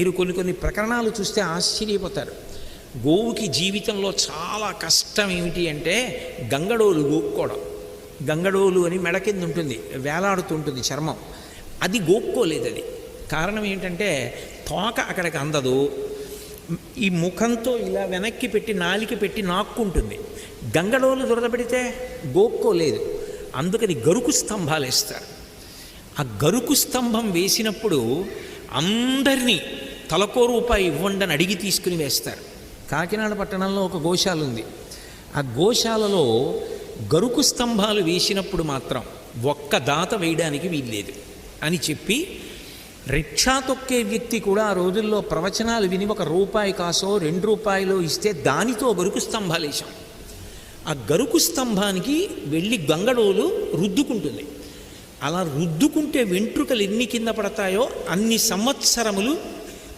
మీరు కొన్ని కొన్ని ప్రకరణాలు చూస్తే ఆశ్చర్యపోతారు. గోవుకి జీవితంలో చాలా కష్టం ఏమిటి అంటే గంగడోలు గోక్కోవడం. గంగడోలు అని మెడ కింద ఉంటుంది వేలాడుతుంటుంది చర్మం. అది గోక్కోలేదు అది. కారణం ఏంటంటే తోక అక్కడికి అందదు. ఈ ముఖంతో ఇలా వెనక్కి పెట్టి నాలికి పెట్టి నాక్కుంటుంది. గంగడోలు దురద పెడితే గోక్కోలేదు. అందుకని గరుకు స్తంభాలు వేస్తారు ఆ గరుకు స్తంభం వేసినప్పుడు అందరినీ తలకో రూపాయి ఇవ్వండి అని అడిగి తీసుకుని వేస్తారు. కాకినాడ పట్టణంలో ఒక గోశాల ఉంది ఆ గోశాలలో గరుకు స్తంభాలు వేసినప్పుడు మాత్రం ఒక్క దాత వేయడానికి వీల్లేదు అని చెప్పి రిక్షా తొక్కే వ్యక్తి కూడా ఆ రోజుల్లో ప్రవచనాలు విని ఒక రూపాయి కాసో రెండు రూపాయలు ఇస్తే దానితో గరుకు స్తంభాలు వేశాం. ఆ గరుకు స్తంభానికి వెళ్ళి గంగడోలు రుద్దుకుంటుంది. అలా రుద్దుకుంటే వెంట్రుకలు ఎన్ని కింద పడతాయో అన్ని సంవత్సరములు